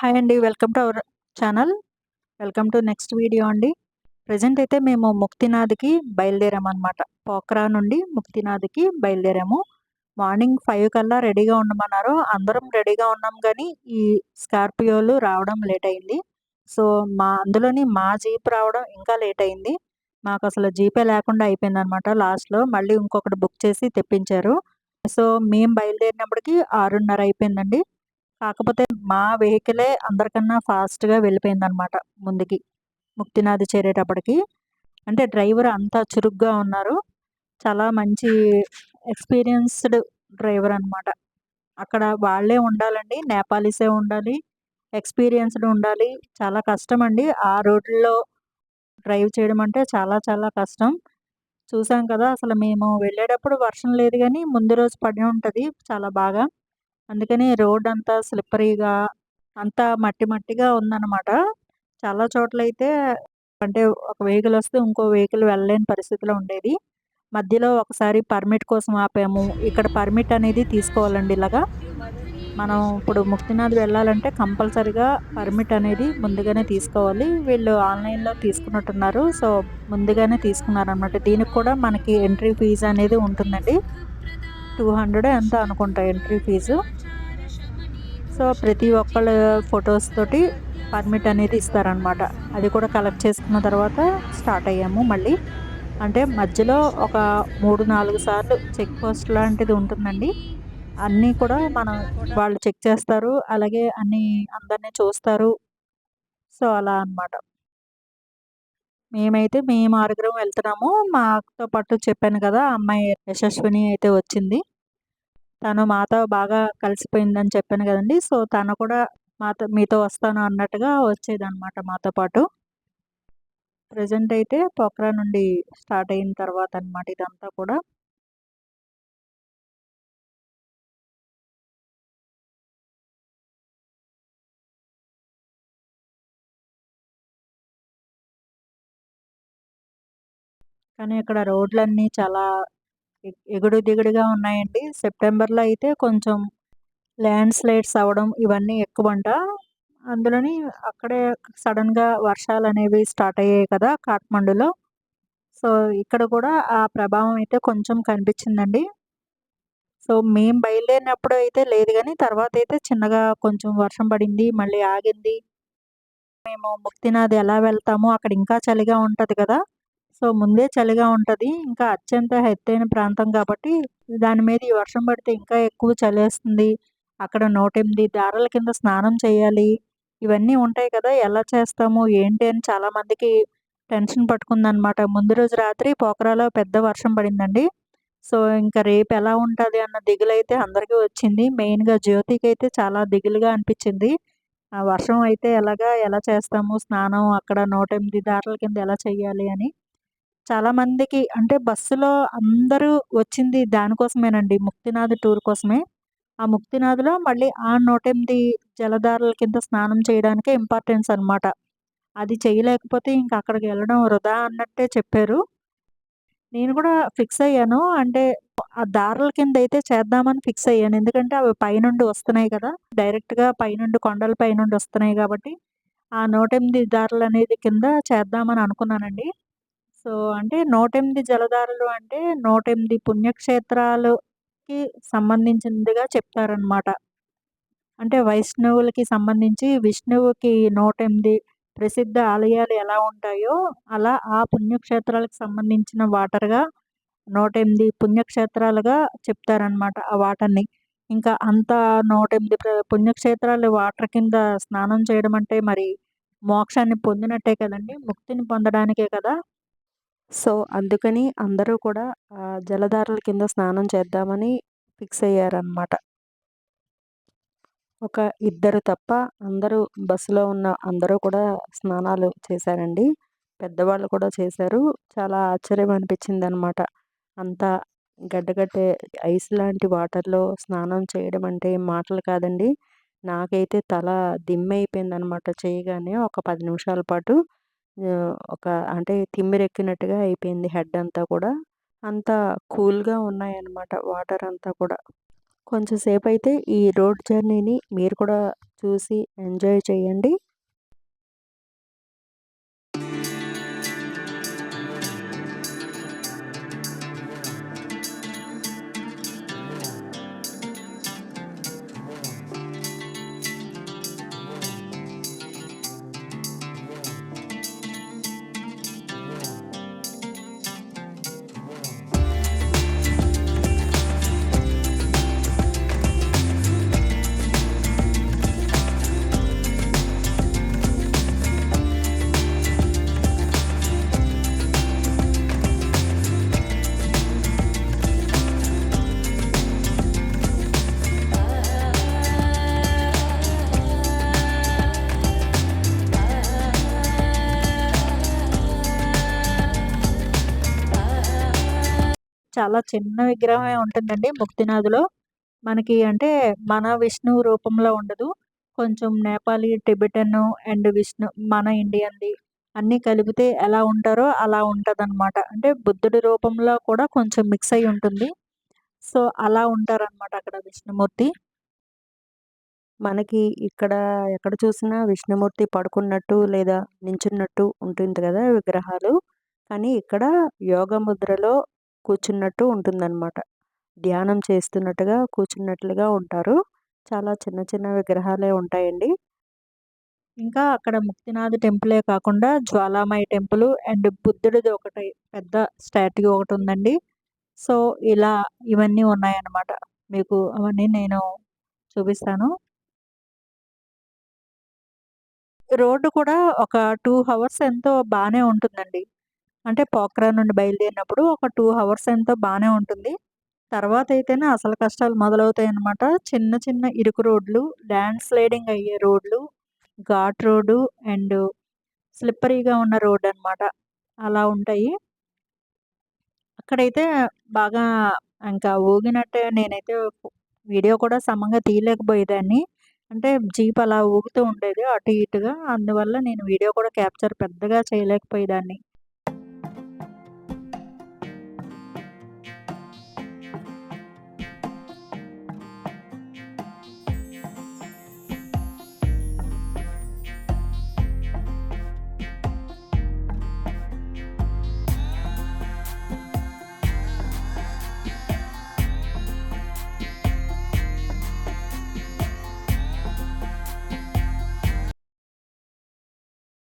Hi అండి welcome to our channel welcome to next video అండి. Present అయితే మేము ముక్తినాథ్కి బయలుదేరామన్నమాట. పోక్రా నుండి ముక్తినాథ్కి బయలుదేరాము. మార్నింగ్ ఫైవ్ కల్లా రెడీగా ఉండమన్నారు. అందరం రెడీగా ఉన్నాం కానీ ఈ స్కార్పియోలు రావడం లేట్ అయింది. సో మా అందులోని మా జీప్ రావడం ఇంకా లేట్ అయింది. మాకు అసలు జీపే లేకుండా అయిపోయింది అనమాట లాస్ట్లో మళ్ళీ ఇంకొకటి బుక్ చేసి తెప్పించారు. సో మేము బయలుదేరినప్పటికి ఆరున్నర అయిపోయిందండి. కాకపోతే మా వెహికలే అందరికన్నా ఫాస్ట్గా వెళ్ళిపోయింది అనమాట ముందుకి. ముక్తినాథ్ చేరేటప్పటికి. అంటే డ్రైవర్ అంతా చురుగ్గా ఉన్నారు. చాలా మంచి ఎక్స్పీరియన్స్డ్ డ్రైవర్ అనమాట. అక్కడ వాళ్ళే ఉండాలండి నేపాలీసే ఉండాలి ఎక్స్పీరియన్స్డ్ ఉండాలి. చాలా కష్టం అండి ఆ రోడ్లో డ్రైవ్ చేయడం అంటే చాలా చాలా కష్టం. చూసాం కదా అసలు మేము వెళ్ళేటప్పుడు వర్షం లేదు కానీ ముందు రోజు పడి ఉంటుంది చాలా బాగా. అందుకని రోడ్ అంతా స్లిప్పరీగా అంతా మట్టి మట్టిగా ఉందన్నమాట. చాలా చోట్లయితే అంటే ఒక వెహికల్ వస్తే ఇంకో వెహికల్ వెళ్ళలేని పరిస్థితిలో ఉండేది. మధ్యలో ఒకసారి పర్మిట్ కోసం ఆపాము. ఇక్కడ పర్మిట్ అనేది తీసుకోవాలండి ఇలాగా. మనం ఇప్పుడు ముక్తినాథ్ వెళ్ళాలంటే కంపల్సరిగా పర్మిట్ అనేది ముందుగానే తీసుకోవాలి. వీళ్ళు ఆన్లైన్లో తీసుకున్నట్టున్నారు. సో ముందుగానే తీసుకున్నారు అనమాట దీనికి కూడా మనకి ఎంట్రీ ఫీజు అనేది ఉంటుందండి. టూ హండ్రెడ్ ఎంత అనుకుంటా ఎంట్రీ ఫీజు సో ప్రతి ఒక్కళ్ళ ఫొటోస్ తోటి పర్మిట్ అనేది ఇస్తారనమాట అది కూడా కలెక్ట్ చేసుకున్న తర్వాత స్టార్ట్ అయ్యాము మళ్ళీ. అంటే మధ్యలో ఒక మూడు నాలుగు సార్లు చెక్ పోస్ట్ లాంటిది ఉంటుందండి. అన్నీ కూడా మనం వాళ్ళు చెక్ చేస్తారు. అలాగే అన్నీ అందరినీ చూస్తారు. సో అలా అనమాట మేమైతే మేము ఆరుగురం వెళ్తున్నాము. మాతో పాటు చెప్పాను కదా అమ్మాయి యశస్విని అయితే వచ్చింది. తను మాతో బాగా కలిసిపోయిందని చెప్పాను కదండి. సో తను కూడా మాతో మీతో వస్తాను అన్నట్టుగా వచ్చేదన్నమాట మాతో పాటు. ప్రజెంట్ అయితే పోక్రా నుండి స్టార్ట్ అయిన తర్వాత అనమాట ఇదంతా కూడా. కానీ ఇక్కడ రోడ్లన్నీ చాలా ఎగుడు దిగుడుగా ఉన్నాయండి. సెప్టెంబర్లో అయితే కొంచెం ల్యాండ్ స్లైడ్స్ అవ్వడం ఇవన్నీ ఎక్కువంట. అందులోని అక్కడే సడన్గా వర్షాలు అనేవి స్టార్ట్ అయ్యాయి కదా కాఠ్మండులో. సో ఇక్కడ కూడా ఆ ప్రభావం అయితే కొంచెం కనిపించిందండి. సో మేము బయలుదేరినప్పుడు అయితే లేదు కానీ తర్వాత అయితే చిన్నగా కొంచెం వర్షం పడింది మళ్ళీ ఆగింది. మేము ముక్తినాథ్ ఎలా వెళ్తామో అక్కడ ఇంకా చలిగా ఉంటుంది కదా. సో ముందే చలిగా ఉంటుంది. ఇంకా అత్యంత ఎత్తైన ప్రాంతం కాబట్టి దాని మీద ఈ వర్షం పడితే ఇంకా ఎక్కువ చలేస్తుంది అక్కడ నూటెనిమిది దారాల కింద స్నానం చేయాలి. ఇవన్నీ ఉంటాయి కదా ఎలా చేస్తాము ఏంటి అని చాలామందికి టెన్షన్ పట్టుకుందనమాట. ముందు రోజు రాత్రి పోకరాలో పెద్ద వర్షం పడిందండి. సో ఇంకా రేపు ఎలా ఉంటుంది అన్న దిగులు అయితే అందరికీ వచ్చింది. మెయిన్గా జ్యోతికి అయితే చాలా దిగులుగా అనిపించింది. ఆ వర్షం అయితే ఎలాగా ఎలా చేస్తాము స్నానం అక్కడ నూట ఎనిమిది దారాల కింద ఎలా చేయాలి అని. చాలా మందికి అంటే బస్సులో అందరూ వచ్చింది దానికోసమేనండి. ముక్తినాథ్ టూర్ కోసమే. ఆ ముక్తినాథ్లో మళ్ళీ ఆ నూట ఎనిమిది జలధారల కింద స్నానం చేయడానికే ఇంపార్టెన్స్ అనమాట అది చేయలేకపోతే ఇంక అక్కడికి వెళ్ళడం వృధా అన్నట్టే చెప్పారు. నేను కూడా ఫిక్స్ అయ్యాను. అంటే ఆ దారుల కింద అయితే చేద్దామని ఫిక్స్ అయ్యాను. ఎందుకంటే అవి పైనుండి వస్తున్నాయి కదా. డైరెక్ట్గా పైనుండి కొండల పైనుండి వస్తున్నాయి కాబట్టి ఆ నూట ఎనిమిది దారులు అనేది కింద చేద్దామని అనుకున్నానండి. సో అంటే నూట ఎనిమిది జలధారలు అంటే నూట ఎనిమిది పుణ్యక్షేత్రాలకి సంబంధించినదిగా చెప్తారనమాట. అంటే వైష్ణవులకి సంబంధించి విష్ణువుకి నూట ఎనిమిది ప్రసిద్ధ ఆలయాలు ఎలా ఉంటాయో అలా ఆ పుణ్యక్షేత్రాలకు సంబంధించిన వాటర్గా నూట ఎనిమిది పుణ్యక్షేత్రాలుగా చెప్తారనమాట ఆ వాటర్ని. ఇంకా అంత నూట ఎనిమిది పుణ్యక్షేత్రాలు వాటర్ కింద స్నానం చేయడం అంటే మరి మోక్షాన్ని పొందినట్టే కదండి ముక్తిని పొందడానికే కదా. సో అందుకని అందరూ కూడా జలధారల కింద స్నానం చేద్దామని ఫిక్స్ అయ్యారనమాట ఒక ఇద్దరు తప్ప అందరూ బస్సులో ఉన్న అందరూ కూడా స్నానాలు చేశారండి. పెద్దవాళ్ళు కూడా చేశారు. చాలా ఆశ్చర్యం అనిపించింది అనమాట అంత గడ్డగట్టే ఐస్ లాంటి వాటర్లో స్నానం చేయడం అంటే మాటలు కాదండి. నాకైతే తల దిమ్మైపోయింది అనమాట చేయగానే ఒక పది నిమిషాల పాటు. ఒక అంటే తిమ్మిరెక్కినట్టుగా అయిపోయింది హెడ్ అంతా కూడా. అంత కూల్గా ఉన్నాయన్నమాట వాటర్ అంతా కూడా. కొంచెంసేపు అయితే ఈ రోడ్ జర్నీని మీరు కూడా చూసి ఎంజాయ్ చేయండి. చాలా చిన్న విగ్రహమే ఉంటుందండి ముక్తినాథ్‌లో. మనకి అంటే మన విష్ణు రూపంలో ఉండదు. కొంచెం నేపాలీ, టిబెటన్ అండ్ విష్ణు మన ఇండియన్‌ది అన్నీ కలిపితే ఎలా ఉంటారో అలా ఉంటదనమాట. అంటే బుద్ధుడి రూపంలో కూడా కొంచెం మిక్స్ అయి ఉంటుంది. సో, అలా ఉంటారనమాట అక్కడ విష్ణుమూర్తి. మనకి ఇక్కడ ఎక్కడ చూసినా విష్ణుమూర్తి పడుకున్నట్టు లేదా నించున్నట్టు ఉంటుంది కదా విగ్రహాలు. కానీ ఇక్కడ యోగ ముద్రలో కూర్చున్నట్టు ఉంటుందన్నమాట. ధ్యానం చేస్తున్నట్టుగా కూర్చున్నట్లుగా ఉంటారు. చాలా చిన్న చిన్న విగ్రహాలే ఉంటాయండి. ఇంకా అక్కడ ముక్తినాథ్ టెంపులే కాకుండా జ్వాలామయ టెంపుల్ అండ్ బుద్ధుడిది ఒకటి పెద్ద స్టాట్యూ ఒకటి ఉందండి. సో, ఇలా ఇవన్నీ ఉన్నాయన్నమాట. మీకు అవన్నీ నేను చూపిస్తాను. రోడ్డు కూడా ఒక టూ అవర్స్ ఎంతో బాగానే ఉంటుందండి. అంటే పోఖ్రా నుండి బయలుదేరినప్పుడు ఒక టూ అవర్స్ ఎంతో బాగానే ఉంటుంది. తర్వాత అయితేనే అసలు కష్టాలు మొదలవుతాయి అన్నమాట చిన్న చిన్న ఇరుకు రోడ్లు, ల్యాండ్ స్లైడింగ్ అయ్యే రోడ్లు, ఘాట్ రోడ్డు అండ్ స్లిప్పరీగా ఉన్న రోడ్డనమాట. అలా ఉంటాయి. అక్కడైతే బాగా ఇంకా ఊగినట్టే నేనైతే వీడియో కూడా సమంగా తీయలేకపోయేదాన్ని. అంటే జీప్ అలా ఊగుతూ ఉండేది అటు ఇటుగా. అందువల్ల నేను వీడియో కూడా క్యాప్చర్ పెద్దగా చేయలేకపోయేదాన్ని.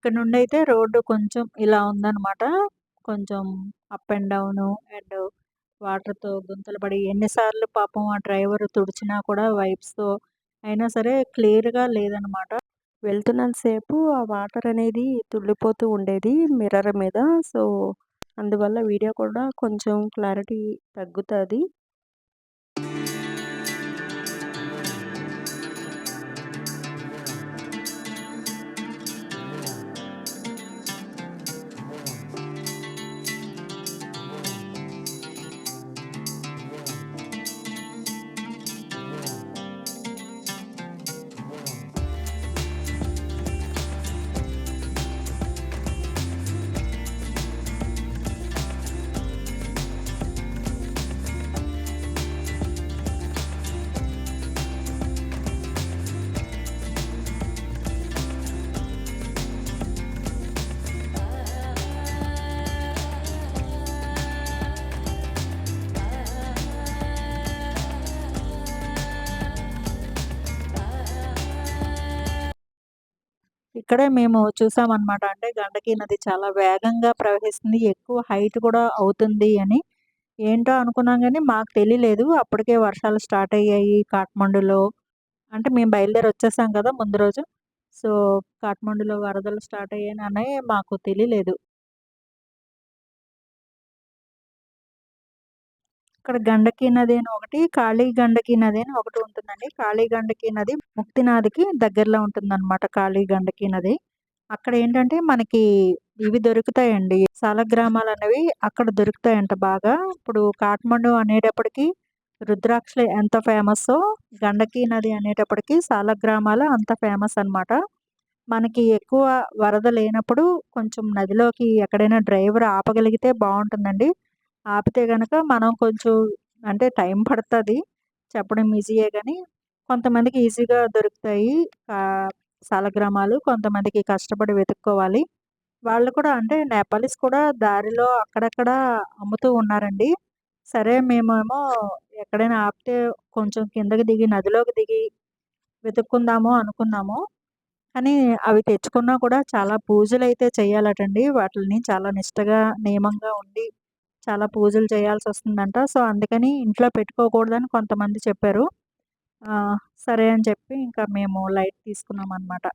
ఇక్కడ నుండి అయితే రోడ్డు కొంచెం ఇలా ఉందనమాట. కొంచెం అప్ అండ్ డౌను అండ్ వాటర్‌తో గుంతలు పడి ఎన్నిసార్లు పాపం ఆ డ్రైవర్ తుడిచినా కూడా వైప్స్‌తో అయినా సరే క్లియర్‌గా లేదనమాట. వెళ్తున్నంతసేపు ఆ వాటర్ అనేది తుళ్ళిపోతూ ఉండేది మిర్రర్ మీద. సో, అందువల్ల వీడియో కూడా కొంచెం క్లారిటీ తగ్గుతుంది ఇక్కడే మేము చూసామనమాట. అంటే గండకీ నది చాలా వేగంగా ప్రవహిస్తుంది. ఎక్కువ హైట్ కూడా అవుతుంది అని. ఏంటో అనుకున్నాం కానీ మాకు తెలియలేదు. అప్పటికే వర్షాలు స్టార్ట్ అయ్యాయి కాఠ్మండూలో. అంటే మేము బయలుదేరి వచ్చేసాం కదా ముందు రోజు. సో, కాఠ్మండూలో వరదలు స్టార్ట్ అయ్యాయని మాకు తెలియలేదు. ఇక్కడ గండకీ నది అని ఒకటి, కాళీ గండకీ నది అని ఒకటి ఉంటుందండి. కాళీ గండకీ నది ముక్తినాథికి దగ్గరలో ఉంటుందన్నమాట కాళీ గండకీ నది. అక్కడ ఏంటంటే మనకి ఇవి దొరుకుతాయండి. సాలగ్రామాలనేవి అక్కడ దొరుకుతాయంట బాగా. ఇప్పుడు కాఠ్మండు అనేటప్పటికి రుద్రాక్షలు ఎంత ఫేమస్సో గండకీ నది అనేటప్పటికి సాలగ్రామాలు అంత ఫేమస్ అనమాట. మనకి ఎక్కువ వరద లేనప్పుడు కొంచెం నదిలోకి ఎక్కడైనా డ్రైవర్ ఆపగలిగితే బాగుంటుందండి ఆపితే గనక మనం కొంచెం అంటే టైం పడుతుంది చెప్పడం ఈజీయే కానీ కొంతమందికి ఈజీగా దొరుకుతాయి సాలగ్రామాలు. కొంతమందికి కష్టపడి వెతుక్కోవాలి. వాళ్ళు కూడా అంటే నేపాలీస్ కూడా దారిలో అక్కడక్కడ అమ్ముతూ ఉన్నారండి. సరే మేమేమో ఎక్కడైనా ఆపితే కొంచెం కిందకి దిగి నదిలోకి దిగి వెతుక్కుందాము అనుకున్నాము. కానీ అవి తెచ్చుకున్నా కూడా చాలా పూజలు అయితే చేయాలటండి. వాటిని చాలా నిష్టగా, నియమంగా ఉండి చాలా పూజలు చేయాల్సి వస్తుందంట సో, అందుకని ఇంట్లో పెట్టుకోకూడదని కొంతమంది చెప్పారు. సరే అని చెప్పి ఇంకా మేము లైట్ తీసుకున్నాం అనమాట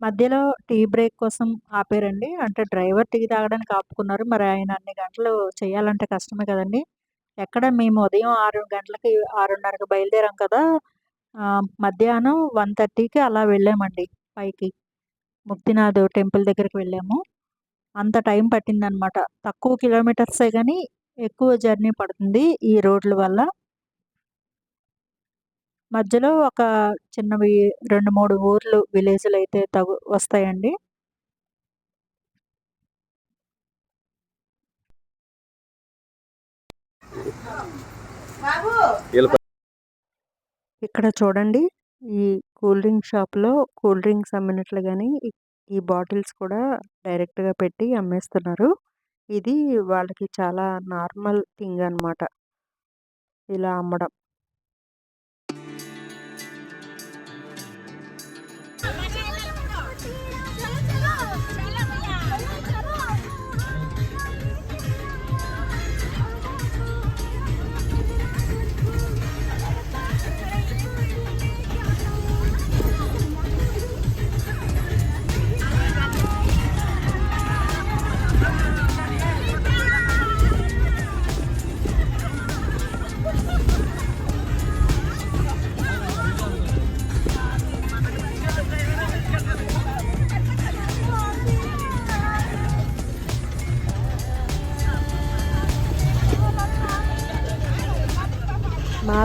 మధ్యలో టీ బ్రేక్ కోసం ఆపారండి. అంటే డ్రైవర్ టీ తాగడానికి ఆపుకున్నారు. మరి ఆయన అన్ని గంటలు చేయాలంటే కష్టమే కదండీ! ఎక్కడ మేము ఉదయం 6 గంటలకి 6:30కి బయలుదేరాం కదా! ఆహ్, మధ్యాహ్నం 1:30కి అలా వెళ్ళామండి పైకి. ముక్తినాథ్ టెంపుల్ దగ్గరికి వెళ్ళాము. అంత టైం పట్టిందనమాట. తక్కువ కిలోమీటర్సే కానీ ఎక్కువ జర్నీ పడుతుంది ఈ రోడ్ల వల్ల. మధ్యలో ఒక చిన్నవి 2, 3 ఊర్లు విలేజులైతే తగు వస్తాయండి. ఇక్కడ చూడండి. ఈ కూల్ డ్రింక్ షాప్‌లో కూల్ డ్రింక్స్ అమ్మినట్లుగానే ఈ ఈ బాటిల్స్ కూడా డైరెక్ట్‌గా పెట్టి అమ్మేస్తున్నారు. ఇది వాళ్ళకి చాలా నార్మల్ థింగ్ అనమాట. ఇలా అమ్మడం.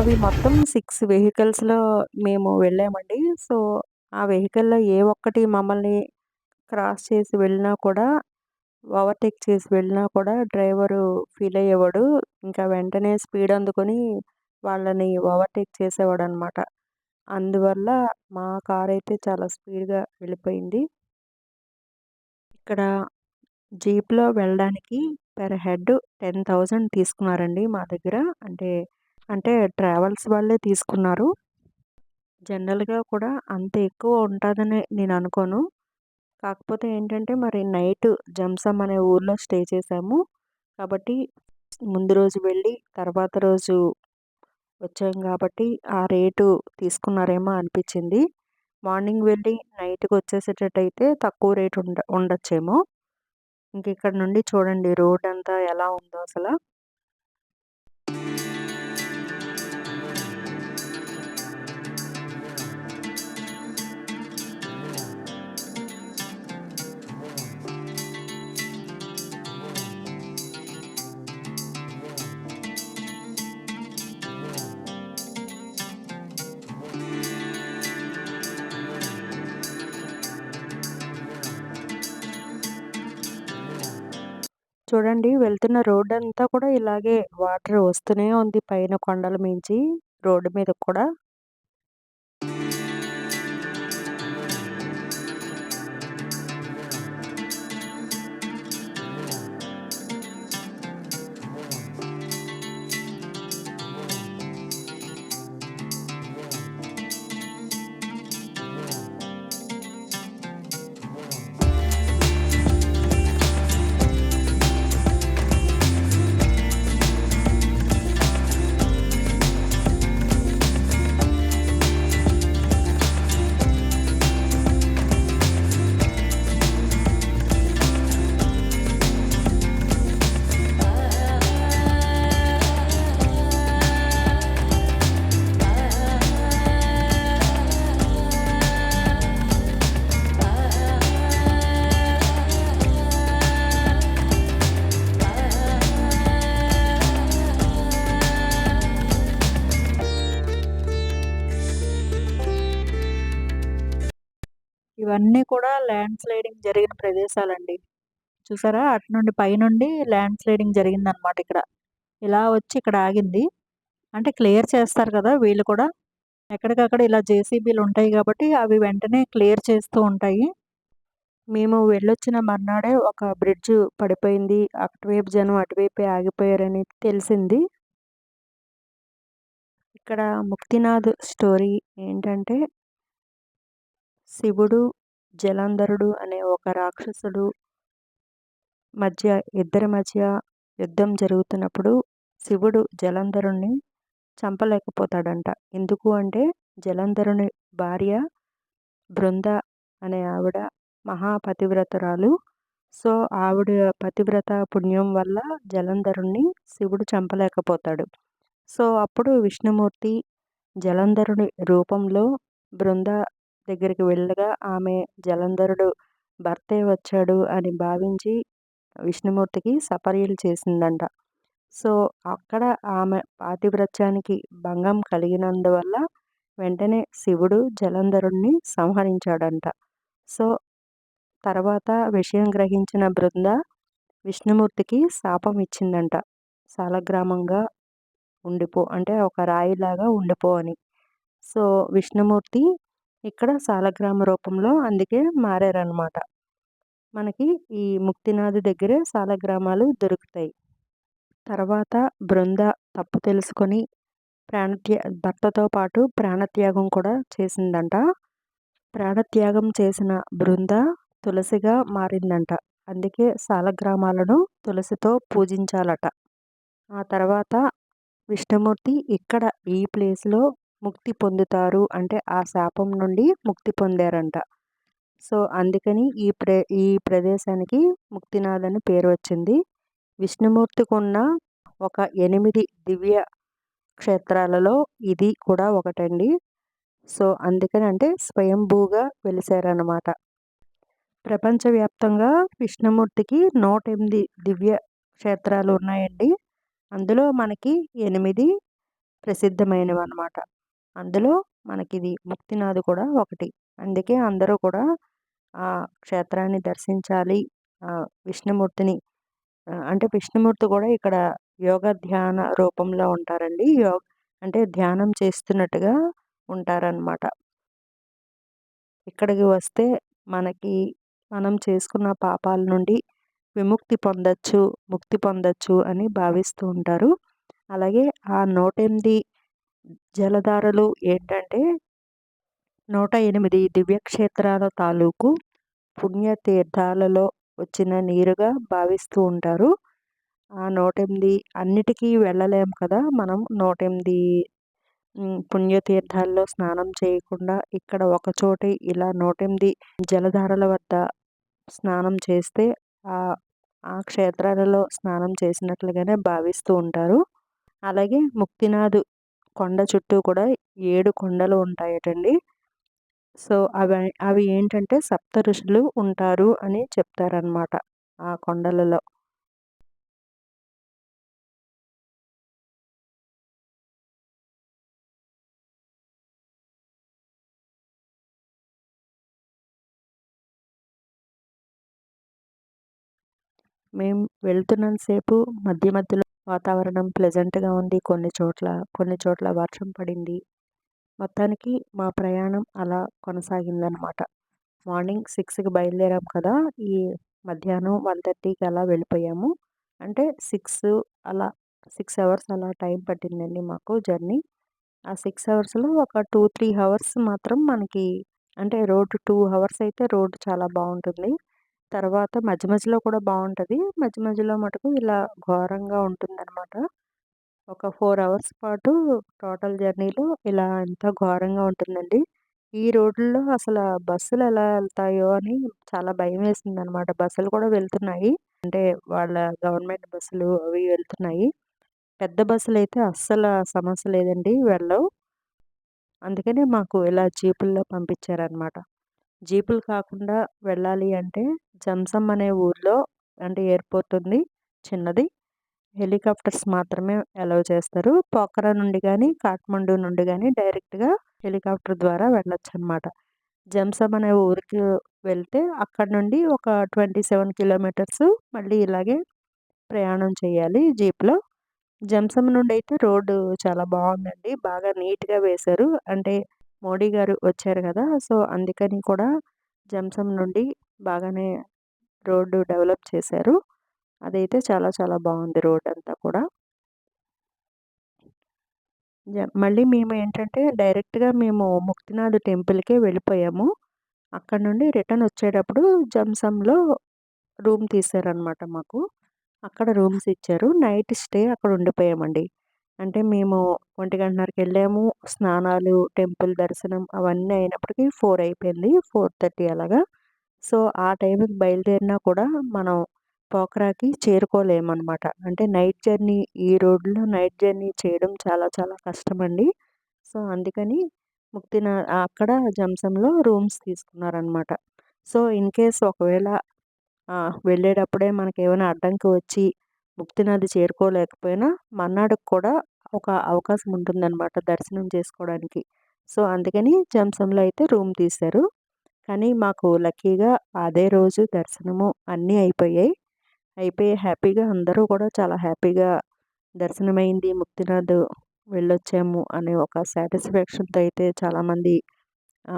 అవి మొత్తం సిక్స్ వెహికల్స్‌లో మేము వెళ్ళామండి. సో, ఆ వెహికల్‌లో ఏ ఒక్కటి మమ్మల్ని క్రాస్ చేసి వెళ్ళినా కూడా ఓవర్‌టేక్ చేసి వెళ్ళినా కూడా డ్రైవరు ఫీల్ అయ్యేవాడు. ఇంకా వెంటనే స్పీడ్ అందుకొని వాళ్ళని ఓవర్‌టేక్ చేసేవాడనమాట. అందువల్ల మా కారైతే చాలా స్పీడ్‌గా వెళ్ళిపోయింది. ఇక్కడ జీప్‌లో వెళ్ళడానికి పెర్ హెడ్ 10,000 తీసుకున్నారండి మా దగ్గర. అంటే, అంటే ట్రావెల్స్ వాళ్ళే తీసుకున్నారు. జనరల్‌గా కూడా అంత ఎక్కువ ఉంటుందని నేను అనుకోను. కాకపోతే ఏంటంటే మరి నైట్ జంసం అనే ఊర్లో స్టే చేశాము. కాబట్టి ముందు రోజు వెళ్ళి తర్వాత రోజు వచ్చాం కాబట్టి ఆ రేటు తీసుకున్నారేమో అనిపించింది మార్నింగ్ వెళ్ళి నైట్‌కి వచ్చేసేటట్టయితే తక్కువ రేట్ ఉండ ఉండొచ్చేమో. ఇంక ఇక్కడ నుండి చూడండి రోడ్ అంతా ఎలా ఉందో అసలు చూడండి వెళ్తున్న రోడ్డంతా కూడా ఇలాగే వాటర్ వస్తూనే ఉంది పైన కొండల మించి రోడ్డు మీద కూడా. ల్యాండ్ స్లైడింగ్ జరిగిన ప్రదేశాలండి. చూసారా? అటు నుండి పైనుండి ల్యాండ్ స్లైడింగ్ జరిగిందనమాట ఇక్కడ. ఇలా వచ్చి ఇక్కడ ఆగింది. అంటే క్లియర్ చేస్తారు కదా వీళ్ళు కూడా. ఎక్కడికక్కడ ఇలా జేసీబీలు ఉంటాయి కాబట్టి అవి వెంటనే క్లియర్ చేస్తూ ఉంటాయి. మేము వెళ్ళొచ్చిన మర్నాడే ఒక బ్రిడ్జ్ పడిపోయింది. అటువైపు జనం అటువైపే ఆగిపోయారని తెలిసింది. ఇక్కడ ముక్తినాథ్ స్టోరీ ఏంటంటే శివుడు జలంధరుడు అనే ఒక రాక్షసుడు మధ్య ఇద్దరి మధ్య యుద్ధం జరుగుతున్నప్పుడు శివుడు జలంధరుణ్ణి చంపలేకపోతాడంట. ఎందుకు అంటే జలంధరుని భార్య బృంద అనే ఆవిడ మహాపతివ్రతరాలు. సో ఆవిడ పతివ్రత పుణ్యం వల్ల జలంధరుణ్ణి శివుడు చంపలేకపోతాడు. సో అప్పుడు విష్ణుమూర్తి జలంధరుని రూపంలో బృంద దగ్గరికి వెళ్ళగా ఆమె జలంధరుడు భర్తే వచ్చాడు అని భావించి విష్ణుమూర్తికి సపర్యలు చేసిందంట. సో అక్కడ ఆమె పాతివ్రత్యానికి భంగం కలిగినందువల్ల వెంటనే శివుడు జలంధరుణ్ణి సంహరించాడంట. సో తర్వాత విషయం గ్రహించిన బృంద విష్ణుమూర్తికి శాపం ఇచ్చిందంట. సాలగ్రామంగా ఉండిపో అంటే ఒక రాయిలాగా ఉండిపో అని. సో విష్ణుమూర్తి ఇక్కడ సాలగ్రామ రూపంలో అందుకే మారారనమాట మనకి ఈ ముక్తినాథ్ దగ్గరే సాలగ్రామాలు దొరుకుతాయి. తర్వాత బృంద తప్పు తెలుసుకొని ప్రాణత్యా భర్తతో పాటు ప్రాణత్యాగం కూడా చేసిందంట. ప్రాణత్యాగం చేసిన బృంద తులసిగా మారిందంట. అందుకే సాలగ్రామాలను తులసితో పూజించాలట. ఆ తర్వాత విష్ణుమూర్తి ఇక్కడ ఈ ప్లేస్లో ముక్తి పొందుతారు అంటే ఆ శాపం నుండి ముక్తి పొందారంట. సో అందుకని ఈ ప్రే ఈ ప్రదేశానికి ముక్తినాథ్ అని పేరు వచ్చింది. విష్ణుమూర్తికి ఉన్న ఒక ఎనిమిది దివ్య క్షేత్రాలలో ఇది కూడా ఒకటండి. సో అందుకని అంటే స్వయంభూగా వెలిసారనమాట ప్రపంచవ్యాప్తంగా విష్ణుమూర్తికి నూట ఎనిమిది దివ్య క్షేత్రాలు ఉన్నాయండి. అందులో మనకి ఎనిమిది ప్రసిద్ధమైనవి అనమాట అందులో మనకి ఇది ముక్తినాథ్ కూడా ఒకటి. అందుకే అందరూ కూడా ఆ క్షేత్రాన్ని దర్శించాలి. విష్ణుమూర్తిని అంటే విష్ణుమూర్తి కూడా ఇక్కడ యోగ ధ్యాన రూపంలో ఉంటారండి. యో అంటే ధ్యానం చేస్తున్నట్టుగా ఉంటారనమాట ఇక్కడికి వస్తే మనకి మనం చేసుకున్న పాపాల నుండి విముక్తి పొందొచ్చు ముక్తి పొందొచ్చు అని భావిస్తూ ఉంటారు. అలాగే ఆ నూట ఎనిమిది జలధారలు ఏంటంటే నూట ఎనిమిది దివ్యక్షేత్రాల తాలూకు పుణ్యతీర్థాలలో వచ్చిన నీరుగా భావిస్తూ ఉంటారు. ఆ నూట ఎనిమిది అన్నిటికీ వెళ్ళలేము కదా! మనం నూట ఎనిమిది పుణ్యతీర్థాల్లో స్నానం చేయకుండా ఇక్కడ ఒకచోట ఇలా నూట ఎనిమిది జలధారల వద్ద స్నానం చేస్తే ఆ ఆ క్షేత్రాలలో స్నానం చేసినట్లుగానే భావిస్తూ ఉంటారు. అలాగే ముక్తినాథ్ కొండ చుట్టూ కూడా ఏడు కొండలు ఉంటాయటండి. సో అవి అవి ఏంటంటే సప్త ఋషులు ఉంటారు అని చెప్తారనమాట ఆ కొండలలో. మేము వెళ్తున్నంతసేపు మధ్య మధ్యలో వాతావరణం ప్లెజెంట్గా ఉంది. కొన్ని చోట్ల కొన్ని చోట్ల వర్షం పడింది. మొత్తానికి మా ప్రయాణం అలా కొనసాగిందనమాట. మార్నింగ్ సిక్స్కి బయలుదేరాం కదా! ఈ మధ్యాహ్నం వన్ థర్టీకి అలా వెళ్ళిపోయాము. అంటే సిక్స్ అలా సిక్స్ అవర్స్ అలా టైం పట్టిందండి మాకు జర్నీ. ఆ సిక్స్ అవర్స్లో ఒక టూ త్రీ అవర్స్ మాత్రం మనకి అంటే రోడ్డు టూ అవర్స్ అయితే రోడ్డు చాలా బాగుంటుంది. తర్వాత మధ్య మధ్యలో కూడా బాగుంటుంది మధ్య మధ్యలో మటుకు ఇలా ఘోరంగా ఉంటుందన్నమాట. ఒక ఫోర్ అవర్స్ పాటు టోటల్ జర్నీలో ఇలా ఎంత ఘోరంగా ఉంటుందండి. ఈ రోడ్లలో అసలు బస్సులు ఎలా వెళ్తాయో అని చాలా భయం వేసింది అనమాట బస్సులు కూడా వెళ్తున్నాయి. అంటే వాళ్ళ గవర్నమెంట్ బస్సులు అవి వెళ్తున్నాయి. పెద్ద బస్సులు అయితే అస్సలు సమస్య లేదండి వెళ్ళవు. అందుకనే మాకు ఇలా జీపుల్లో పంపించారనమాట జీపులు కాకుండా వెళ్ళాలి అంటే జంసమ్ అనే ఊర్లో అంటే ఎయిర్పోర్ట్ ఉంది చిన్నది. హెలికాప్టర్స్ మాత్రమే అలౌ చేస్తారు. పోఖరా నుండి కానీ కాఠ్మండూ నుండి కానీ డైరెక్ట్గా హెలికాప్టర్ ద్వారా వెళ్ళొచ్చు అనమాట జంసం అనే ఊరికి వెళ్తే అక్కడ నుండి ఒక ట్వంటీ సెవెన్ కిలోమీటర్స్ మళ్ళీ ఇలాగే ప్రయాణం చేయాలి జీప్లో. జంసమ్ నుండి అయితే రోడ్డు చాలా బాగుందండి. బాగా నీట్గా వేశారు. అంటే మోడీ గారు వచ్చారు కదా! సో అందుకని కూడా జంసం నుండి బాగానే రోడ్డు డెవలప్ చేశారు. అదైతే చాలా చాలా బాగుంది రోడ్ అంతా కూడా. మళ్ళీ మేము ఏంటంటే డైరెక్ట్గా మేము ముక్తినాథ్ టెంపుల్కే వెళ్ళిపోయాము. అక్కడ నుండి రిటర్న్ వచ్చేటప్పుడు జంసంలో రూమ్ తీసారనమాట మాకు. అక్కడ రూమ్స్ ఇచ్చారు. నైట్ స్టే అక్కడ ఉండిపోయామండి. అంటే మేము ఒంటి గంటన్నరకి వెళ్ళాము స్నానాలు టెంపుల్ దర్శనం అవన్నీ అయినప్పటికీ ఫోర్ అయిపోయింది. ఫోర్ థర్టీ అలాగా. సో ఆ టైంకి బయలుదేరినా కూడా మనం పోఖరాకి చేరుకోలేమన్నమాట. అంటే నైట్ జర్నీ ఈ రోడ్లో నైట్ జర్నీ చేయడం చాలా చాలా కష్టమండి. సో అందుకని ముక్తిన అక్కడ జంసంలో రూమ్స్ తీసుకున్నారనమాట సో ఇన్ కేస్ ఒకవేళ వెళ్ళేటప్పుడే మనకి ఏమైనా అడ్డంకి వచ్చి ముక్తినాథ్ చేరుకోలేకపోయినా మన్నాడుకు కూడా ఒక అవకాశం ఉంటుందన్నమాట దర్శనం చేసుకోవడానికి. సో అందుకని జంసంలో అయితే రూమ్ తీశారు. కానీ మాకు లక్కీగా అదే రోజు దర్శనము అన్నీ అయిపోయాయి. అయిపోయి హ్యాపీగా అందరూ కూడా చాలా హ్యాపీగా దర్శనమైంది ముక్తినాథ్ వెళ్ళొచ్చాము అనే ఒక సాటిస్ఫాక్షన్తో అయితే చాలామంది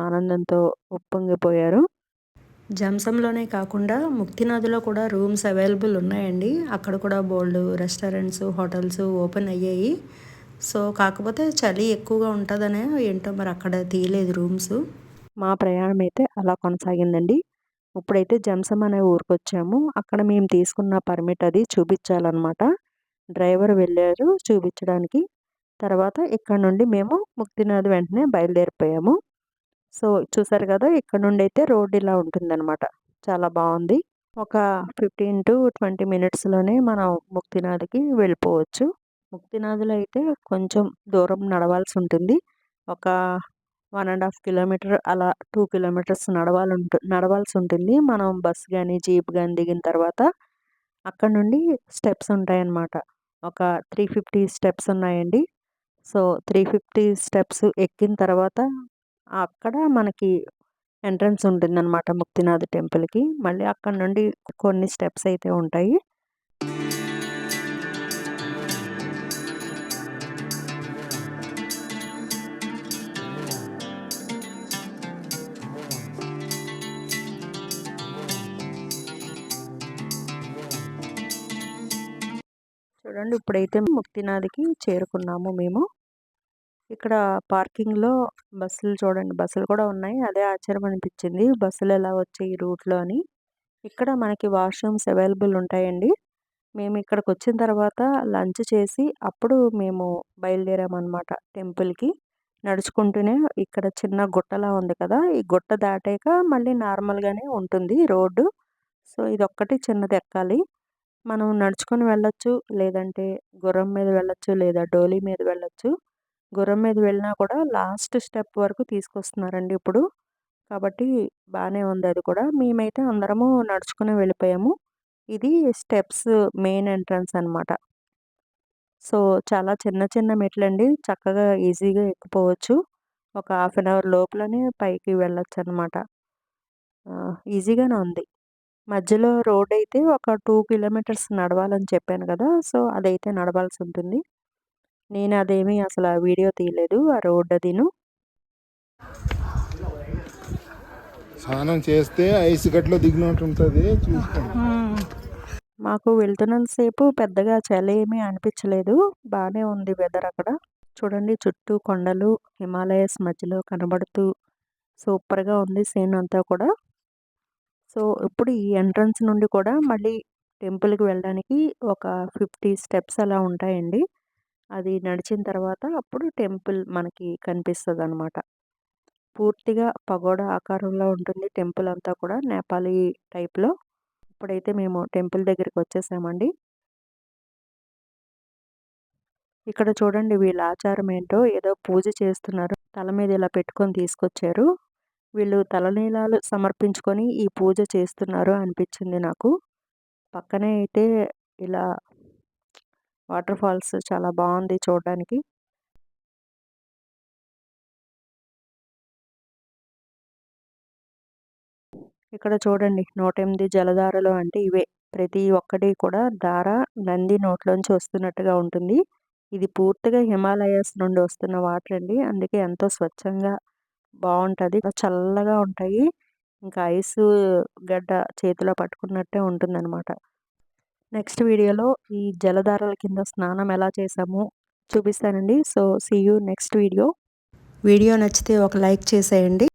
ఆనందంతో ఉప్పొంగిపోయారు. జంసంలోనే కాకుండా ముక్తినాథ్లో కూడా రూమ్స్ అవైలబుల్ ఉన్నాయండి. అక్కడ కూడా బోల్డ్ రెస్టారెంట్స్ హోటల్స్ ఓపెన్ అయ్యాయి. సో కాకపోతే చలి ఎక్కువగా ఉంటుందనే ఏంటో మరి అక్కడ తీయలేదు రూమ్స్. మా ప్రయాణం అయితే అలా కొనసాగిందండి. ఇప్పుడైతే జంసం అనే ఊరికి వచ్చాము అక్కడ మేము తీసుకున్న పర్మిట్ అది చూపించాలన్నమాట. డ్రైవర్ వెళ్ళారు చూపించడానికి. తర్వాత ఇక్కడ నుండి మేము ముక్తినాథ్ వెంటనే బయలుదేరిపోయాము. సో చూసారు కదా! ఇక్కడ నుండి అయితే రోడ్ ఇలా ఉంటుందన్నమాట. చాలా బాగుంది ఒక ఫిఫ్టీన్ టు ట్వంటీ మినిట్స్లోనే మనం ముక్తినాథ్కి వెళ్ళిపోవచ్చు. ముక్తినాథ్లో అయితే కొంచెం దూరం నడవాల్సి ఉంటుంది. ఒక వన్ అండ్ హాఫ్ కిలోమీటర్ అలా టూ కిలోమీటర్స్ నడవాలి నడవాల్సి ఉంటుంది. మనం బస్ కానీ జీప్ కానీ దిగిన తర్వాత అక్కడ నుండి స్టెప్స్ ఉంటాయన్నమాట. ఒక త్రీ ఫిఫ్టీ స్టెప్స్ ఉన్నాయండి. సో త్రీ ఫిఫ్టీ స్టెప్స్ ఎక్కిన తర్వాత అక్కడ మనకి ఎంట్రన్స్ ఉంటుందన్నమాట ముక్తినాథ్ టెంపుల్కి. మళ్ళీ అక్కడ నుండి కొన్ని స్టెప్స్ అయితే ఉంటాయి. చూడండి ఇప్పుడైతే ముక్తినాథ్కి చేరుకున్నాము మేము. ఇక్కడ పార్కింగ్లో బస్సులు చూడండి. బస్సులు కూడా ఉన్నాయి. అదే ఆశ్చర్యం అనిపించింది. బస్సులు ఎలా వచ్చాయి ఈ రూట్లో అని. ఇక్కడ మనకి వాష్రూమ్స్ అవైలబుల్ ఉంటాయండి. మేము ఇక్కడికి వచ్చిన తర్వాత లంచ్ చేసి అప్పుడు మేము బయలుదేరామన్నమాట టెంపుల్కి. నడుచుకుంటూనే ఇక్కడ చిన్న గుట్టలా ఉంది కదా. ఈ గుట్ట దాటాక మళ్ళీ నార్మల్గానే ఉంటుంది రోడ్డు. సో ఇది ఒక్కటి చిన్నది ఎక్కాలి. మనం నడుచుకొని వెళ్ళొచ్చు లేదంటే గుర్రం మీద వెళ్ళొచ్చు లేదా డోలీ మీద వెళ్ళొచ్చు. గుర్రం మీద వెళ్ళినా కూడా లాస్ట్ స్టెప్ వరకు తీసుకొస్తున్నారండి ఇప్పుడు. కాబట్టి బాగానే ఉంది అది కూడా. మేమైతే అందరము నడుచుకుని వెళ్ళిపోయాము. ఇది స్టెప్స్ మెయిన్ ఎంట్రన్స్ అనమాట సో చాలా చిన్న చిన్న మెట్లండి. చక్కగా ఈజీగా ఎక్కిపోవచ్చు. ఒక హాఫ్ అన్ అవర్ లోపలనే పైకి వెళ్ళొచ్చు అనమాట ఈజీగానే ఉంది. మధ్యలో రోడ్ అయితే ఒక టూ కిలోమీటర్స్ నడవాలని చెప్పాను కదా. సో అదైతే నడవాల్సి ఉంటుంది. నేను అదేమీ అసలు ఆ వీడియో తీయలేదు ఆ రోడ్ అదిను. స్నానం చేస్తే ఐస్ గట్లో దిగినట్టు ఉంటుంది మాకు వెళ్తున్నంతసేపు పెద్దగా చలి ఏమీ అనిపించలేదు బాగానే ఉంది వెదర్ అక్కడ. చూడండి చుట్టూ కొండలు హిమాలయస్ మధ్యలో కనబడుతూ సూపర్గా ఉంది సీన్ అంతా కూడా. సో ఇప్పుడు ఈ ఎంట్రన్స్ నుండి కూడా మళ్ళీ టెంపుల్కి వెళ్ళడానికి ఒక ఫిఫ్టీ స్టెప్స్ అలా ఉంటాయండి. అది నడిచిన తర్వాత అప్పుడు టెంపుల్ మనకి కనిపిస్తుంది అనమాట పూర్తిగా పగోడా ఆకారంలో ఉంటుంది టెంపుల్ అంతా కూడా నేపాలీ టైప్లో. ఇప్పుడైతే మేము టెంపుల్ దగ్గరికి వచ్చేసామండి. ఇక్కడ చూడండి వీళ్ళ ఆచారం ఏంటో ఏదో పూజ చేస్తున్నారు. తల మీద ఇలా పెట్టుకొని తీసుకొచ్చారు. వీళ్ళు తలనీలాలు సమర్పించుకొని ఈ పూజ చేస్తున్నారు అనిపించింది నాకు. పక్కనే అయితే ఇలా వాటర్ ఫాల్స్ చాలా బాగుంది చూడడానికి. ఇక్కడ చూడండి నూట ఎనిమిది జలధారలు అంటే ఇవే. ప్రతి ఒక్కటి కూడా ధార నంది నోట్లోంచి వస్తున్నట్టుగా ఉంటుంది. ఇది పూర్తిగా హిమాలయాస్ నుండి వస్తున్న వాటర్ అండి. అందుకే ఎంతో స్వచ్ఛంగా బాగుంటుంది. చల్లగా ఉంటాయి. ఇంకా ఐస్ గడ్డ చేతిలో పట్టుకున్నట్టే ఉంటుంది అనమాట నెక్స్ట్ వీడియోలో ఈ జలధారల కింద స్నానం ఎలా చేసామో చూపిస్తానండి. So see you next video video నచ్చితే ఒక లైక్ చేసేయండి.